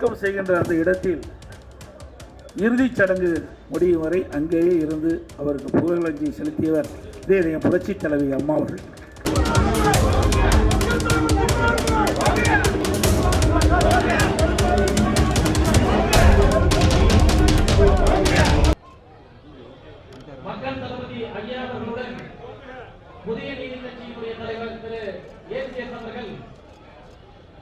அடக்கம் செய்கின்ற அந்த இடத்தில் இறுதிச் சடங்கு முடியும் வரை அங்கேயே இருந்து அவருக்கு புகழஞ்சி செலுத்தியவர் இதே புரட்சி தலைவி அம்மா அவர்கள். மக்கள் தளபதி ஐயா அவர்களுடன் புதிய நீதி கட்சியினுடைய தலைவர் திரு ஏசிஎஸ் அவர்கள்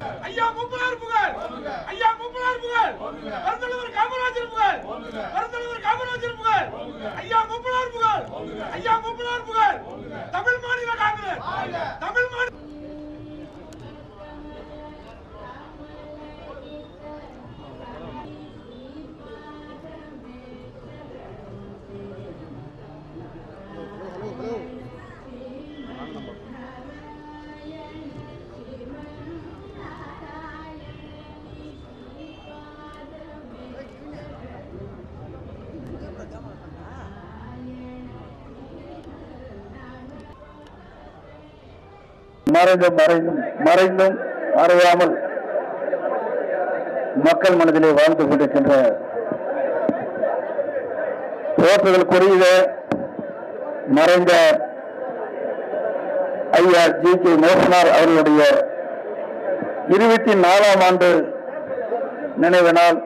ஐயா முப்பனார் புகழ். ஐயா முப்பனார் புகழ். வருந்தலைவர் காமராஜர் புகழ். வருந்தலைவர் காமராஜர் புகழ். ஐயா முப்பனார் புகழ். ஐயா முப்பனார் புகழ். தமிழ் மாநில காங்கிரஸ். தமிழ் மாநில மறைந்தும் மறைந்தும் மறைந்தும் மறையாமல் மக்கள் மனதிலே வாழ்ந்து கொண்டிருக்கின்ற போற்றுதலுக்குரிய மறைந்த ஐயா ஜி கே மோகனார் அவர்களுடைய இருபத்தி நாலாம் ஆண்டு நினைவு நாள்.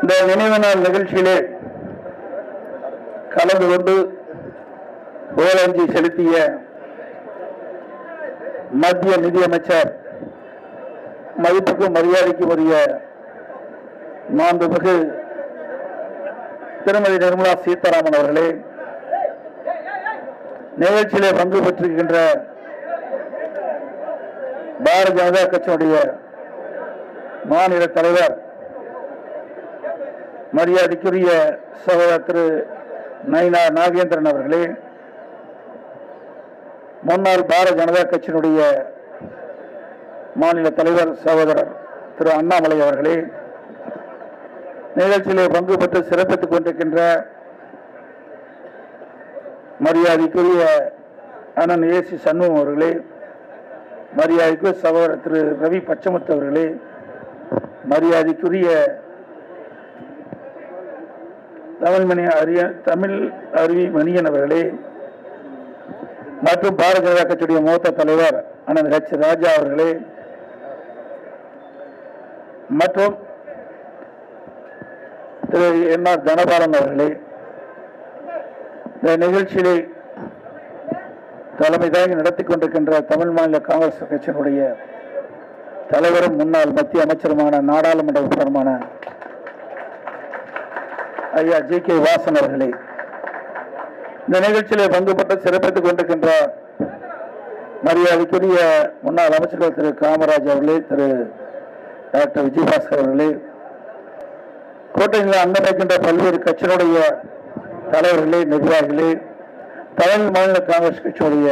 இந்த நினைவு நாள் நிகழ்ச்சியிலே கலந்து கொண்டு புகழஞ்சி செலுத்திய மத்திய நிதியமைச்சர் மதிப்புக்கும் மரியாதைக்கும் உரிய மாண்புமிகு திருமதி நிர்மலா சீதாராமன் அவர்களே நிகழ்ச்சியிலே பங்கு பெற்றிருக்கின்ற பாரதிய ஜனதா கட்சியினுடைய மாநில தலைவர் மரியாதைக்குரிய சகோதரர் திரு நயினா நாகேந்திரன் அவர்களே முன்னாள் பாரதிய ஜனதா கட்சியினுடைய மாநில தலைவர் சகோதரர் திரு அண்ணாமலை அவர்களே நிகழ்ச்சியிலே பங்கு பெற்று சிறப்பித்துக் கொண்டிருக்கின்ற மரியாதைக்குரிய அண்ணன் ஏசி சண்முகம் அவர்களே மரியாதைக்குரிய சகோதரர் திரு ரவி பச்சமுத்து அவர்களே மரியாதைக்குரிய தமிழ்மணி அரிய தமிழ் அருவி மணியன் அவர்களே மற்றும் பாரதிய ஜனதா கட்சியுடைய மூத்த தலைவர் அண்ணன் ஹெச் ராஜா அவர்களே. மற்றும் திரு என் ஆர் தனபாலன் அவர்களே. இந்த நிகழ்ச்சியிலே தலைமை தாங்கி நடத்தி கொண்டிருக்கின்ற தமிழ் மாநில காங்கிரஸ் கட்சியினுடைய தலைவரும் முன்னாள் மத்திய அமைச்சருமான நாடாளுமன்ற உறுப்பினருமான ஐயா ஜி கே வாசன் அவர்களே. இந்த நிகழ்ச்சியிலே பங்கு சிறப்பித்துக் கொண்டிருக்கின்ற மரியாதைக்குரிய முன்னாள் அமைச்சர்கள் திரு காமராஜ் அவர்களே திரு டாக்டர் விஜயபாஸ்கர் அவர்களே கோட்டையில் அங்கமைக்கின்ற பல்வேறு கட்சியினுடைய தலைவர்களே நிர்வாகிகளே தமிழ் மாநில காங்கிரஸ் கட்சியுடைய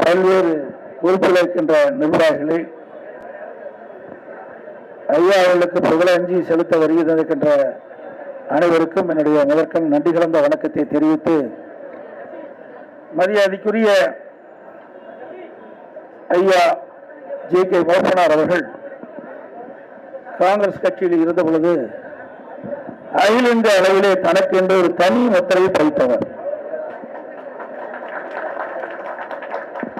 பல்வேறு பொறுப்பில் இருக்கின்ற நிர்வாகிகளே ஐயா அவர்களுக்கு புகழஞ்சி செலுத்த வருகிறது தந்திருக்கின்ற அனைவருக்கும் என்னுடைய முதற்கண் நன்றி கலந்த வணக்கத்தை தெரிவித்து மரியாதைக்குரிய ஐயா ஜே கே மோகனார் அவர்கள் காங்கிரஸ் கட்சியில் இருந்த பொழுது அகில இந்திய அளவிலே தனக்கு என்று ஒரு தனி முத்திரையை பதித்தவர்.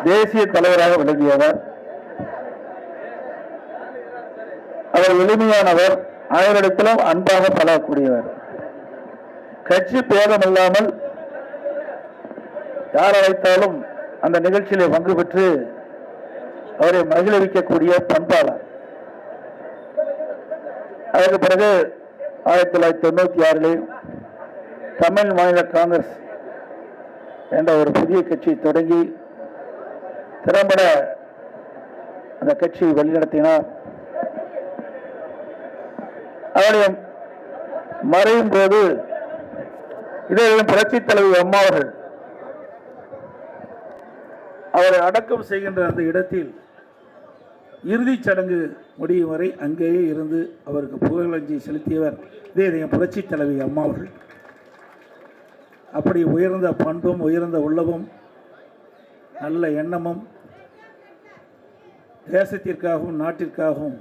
தேசிய தலைவராக விளங்கியவர். அவர் எளிமையானவர் அனைவரிடத்திலும் அன்பாக பழகக்கூடியவர். கட்சி பேதம் இல்லாமல் யார் அழைத்தாலும் அந்த நிகழ்ச்சியில பங்கு பெற்று அவரை மகிழ்விக்கக்கூடிய பண்பாளர். அதற்கு பிறகு ஆயிரத்தி தொள்ளாயிரத்தி தொண்ணூத்தி ஆறிலே தமிழ் மாநில காங்கிரஸ் என்ற ஒரு புதிய கட்சி தொடங்கி திறம்பட அந்த கட்சியை வழிநடத்தினார். அவருடைய மறையும் போது இதே புரட்சி தலைவி அம்மா அவர்கள். அவரை அடக்கம் செய்கின்ற அந்த இடத்தில் இறுதிச் சடங்கு முடியும் வரை அங்கேயே இருந்து அவருக்கு புகழஞ்சி செலுத்தியவர் இதே இதயம் புரட்சி தலைவி அம்மா அவர்கள். அப்படி உயர்ந்த பண்பும் உயர்ந்த உள்ளமும் நல்ல எண்ணமும் தேசத்திற்காகவும் நாட்டிற்காகவும்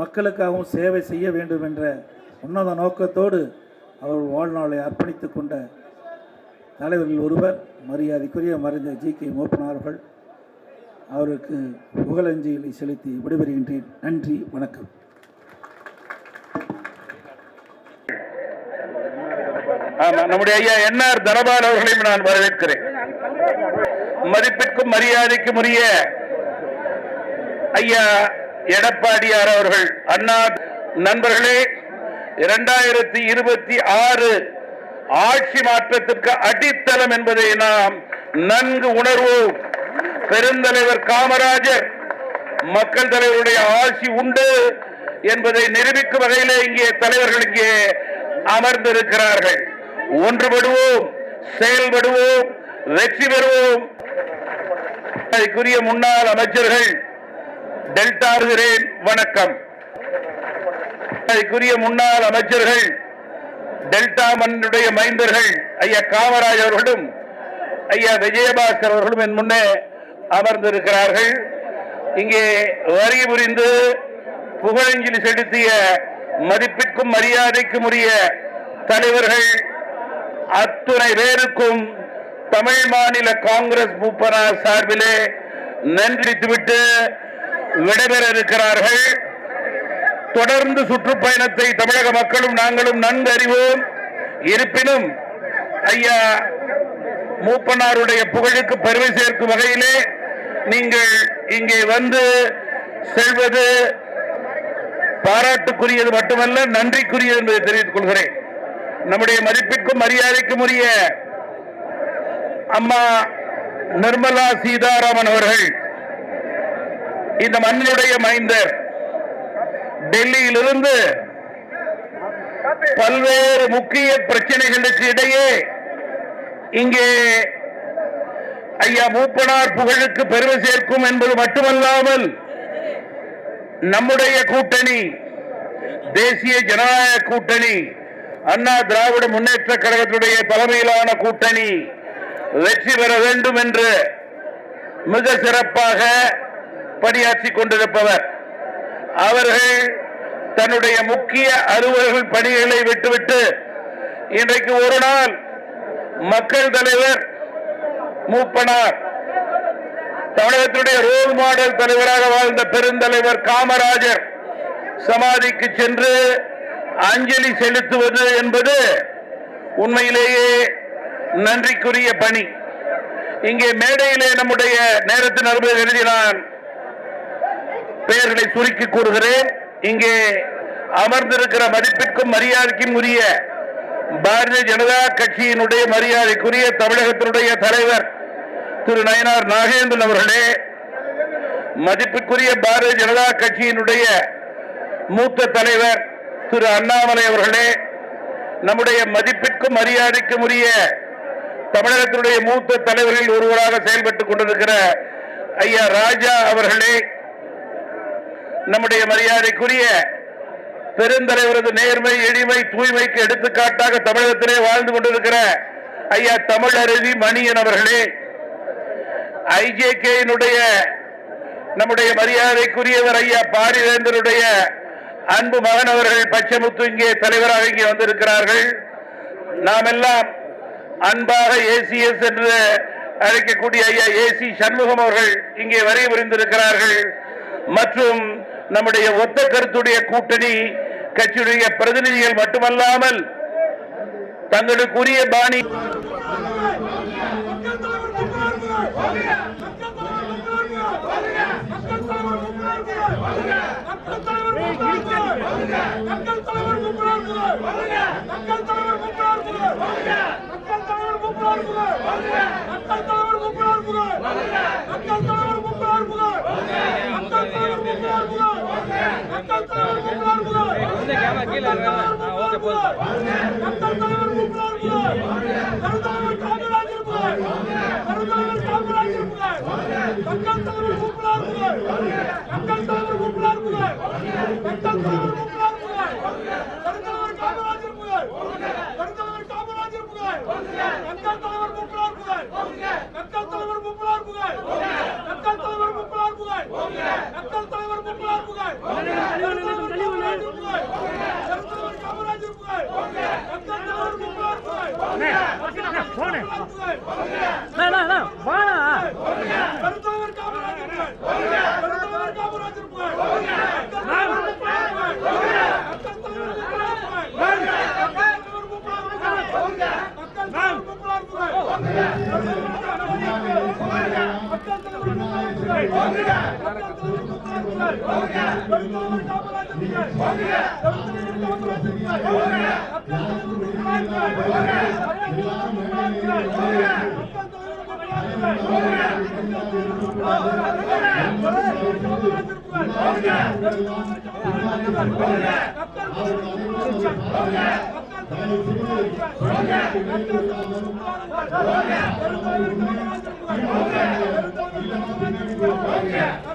மக்களுக்காகவும் சேவை செய்ய வேண்டும் என்ற உன்னத நோக்கத்தோடு அவர் வாழ்நாளை அர்ப்பணித்துக் கொண்ட தலைவர்கள் ஒருவர் மரியாதைக்குரிய மறைந்த ஜி கே மூப்பனார் அவர்கள். அவருக்கு புகழஞ்சலியை செலுத்தி விடைபெறுகின்றேன். நன்றி வணக்கம். ஆமா நம்முடைய ஐயா என்ஆர் தனபால் அவர்களையும் நான் வரவேற்கிறேன். மதிப்பிற்கும் மரியாதைக்கும் உரிய ஐயா எடப்பாடியார் அவர்கள் அண்ணா நண்பர்களே இரண்டாயிரத்தி இருபத்தி ஆறு ஆட்சி மாற்றத்திற்கு அடித்தளம் என்பதை நாம் நன்கு உணர்வோம். பெருந்தலைவர் காமராஜர் மக்கள் தலைவருடைய ஆட்சி உண்டு என்பதை நிரூபிக்கும் வகையிலே இங்கே தலைவர்கள் இங்கே அமர்ந்திருக்கிறார்கள். ஒன்றுபடுவோம் செயல்படுவோம் வெற்றி பெறுவோம். அதற்குரிய முன்னாள் அமைச்சர்கள் டெல்டா வணக்கம். அதற்குரிய முன்னாள் அமைச்சர்கள் டெல்டா மண்ணுடைய மைந்தர்கள் ஐயா காமராஜ் அவர்களும் ஐயா விஜயபாஸ்கர் அவர்களும் என் முன்னே அமர்ந்திருக்கிறார்கள். இங்கே வரி புரிந்து புகழஞ்சலி செலுத்திய மதிப்பிற்கும் மரியாதைக்கும் உரிய தலைவர்கள் அத்துணை பேருக்கும் தமிழ் மாநில காங்கிரஸ் மூப்பனார் சார்பிலே நன்றித்துவிட்டு விடைபெற இருக்கிறார்கள். தொடர்ந்து சுற்றுப்பயணத்தை தமிழக மக்களும் நாங்களும் நன்கு அறிவோம் இருப்பினும் ஐயா மூப்பனாருடைய புகழுக்கு பெருமை சேர்க்கும் வகையிலே நீங்கள் இங்கே வந்து செல்வது பாராட்டுக்குரியது மட்டுமல்ல நன்றிக்குரியது என்பதை தெரிவித்துக் கொள்கிறேன். நம்முடைய மதிப்பிற்கும் மரியாதைக்கும் உரிய அம்மா நிர்மலா சீதாராமன் அவர்கள் இந்த மண்ணினுடைய மைந்தர் டெல்லியிலிருந்து பல்வேறு முக்கிய பிரச்சனைகளுக்கு இடையே இங்கே ஐயா மூப்பனார் புகழுக்கு பெருமை சேர்க்கும் என்பது மட்டுமல்லாமல் நம்முடைய கூட்டணி தேசிய ஜனநாயக கூட்டணி அண்ணா திராவிட முன்னேற்ற கழகத்துடைய தலைமையிலான கூட்டணி வெற்றி பெற வேண்டும் என்று மிக சிறப்பாக பணியாற்றிக் கொண்டிருப்பவர். அவர்கள் தன்னுடைய முக்கிய அலுவலர்கள் பணிகளை விட்டுவிட்டு இன்றைக்கு ஒரு நாள் மக்கள் தலைவர் மூப்பனார் தமிழகத்துடைய ரோல் மாடல் தலைவராக வாழ்ந்த பெருந்தலைவர் காமராஜர் சமாதிக்கு சென்று அஞ்சலி செலுத்துவது என்பது உண்மையிலேயே நன்றிக்குரிய பணி. இங்கே மேடையிலே நம்முடைய நேரத்தின் அறுபது எழுதினான் பெயர்களை சுருக்கி கூறுகிறேன். இங்கே அமர்ந்திருக்கிற மதிப்பிற்கும் மரியாதைக்கும் உரிய பாரதிய ஜனதா கட்சியினுடைய மரியாதைக்குரிய தமிழகத்தினுடைய தலைவர் திரு நயனார் நாகேந்திரன் அவர்களே மதிப்புக்குரிய பாரதிய ஜனதா கட்சியினுடைய மூத்த தலைவர் திரு அண்ணாமலை அவர்களே நம்முடைய மதிப்பிற்கும் மரியாதைக்கும் உரிய தமிழகத்தினுடைய மூத்த தலைவர்கள் ஒருவராக செயல்பட்டுக் கொண்டிருக்கிற ஐயா ராஜா அவர்களே நம்முடைய மரியாதைக்குரிய பெருந்தலைவரது நேர்மை எளிமை தூய்மைக்கு எடுத்துக்காட்டாக தமிழகத்திலே வாழ்ந்து கொண்டிருக்கிற ஐயா தமிழருவி மணியன் அவர்களே ஐஜேகேயினுடைய நம்முடைய மரியாதைக்குரியவர் ஐயா பாரிவேந்தருடைய அன்பு மகன் அவர்கள் பச்சமுத்து இங்கே தலைவராக இங்கே வந்திருக்கிறார்கள். நாம் எல்லாம் அன்பாக ஏசிஎஸ் என்று அழைக்கக்கூடிய ஐயா ஏசி சண்முகம் அவர்கள் இங்கே வரை புரிந்திருக்கிறார்கள் மற்றும் நம்முடைய ஒத்த கருத்துடைய கூட்டணி கட்சியுடைய பிரதிநிதிகள் மட்டுமல்லாமல் தங்களுக்குரிய பாணி மக்கள் தலைவர் முன்னாள் புகழ் மக்கள் தலைவர் முன்னாள் புகழ் மக்கள் தலைவர் முன்னாள் புகழ் மக்கள் தலைவர் முன்னாள் புகழ் கருந்தலைவர் காமராஜர் புகழ் கருந்தலைவர் காமராஜர் புகழ் மக்கள் தலைவர் முன்னாள் புகழ் மக்கள் தலைவர் முன்னாள் புகழ் மக்கள் தலைவர் முன்னாள் புகழ் கருந்தலைவர் காமராஜர் புகழ் கருந்தலைவர் காமராஜர் புகழ் மக்கள் வாடா பெருந்தலைவர் காமராஜர் புகழ் பெருந்தலைவர் காமராஜர் புகழ் மக்கள் தலைவர் கூப்பிடார் புகழ் மக்கள் தலைவர் கூப்பிடார் புகழ் மக்கள் தலைவர் கூப்பிடார் புகழ் மக்கள் தலைவர் கூப்பிடார் புகழ் மக்கள் தலைவர் கூப்பிடார் புகழ் மக்கள் தலைவர் கூப்பிடார் புகழ் பெருந்தலைவர் காமராஜர் புகழ் பெருந்தலைவர் காமராஜர் புகழ் மக்கள் தலைவர் கூப்பிடார் புகழ் மக்கள் தலைவர் கூப்பிடார் புகழ் மக்கள் தலைவர் மக்கள்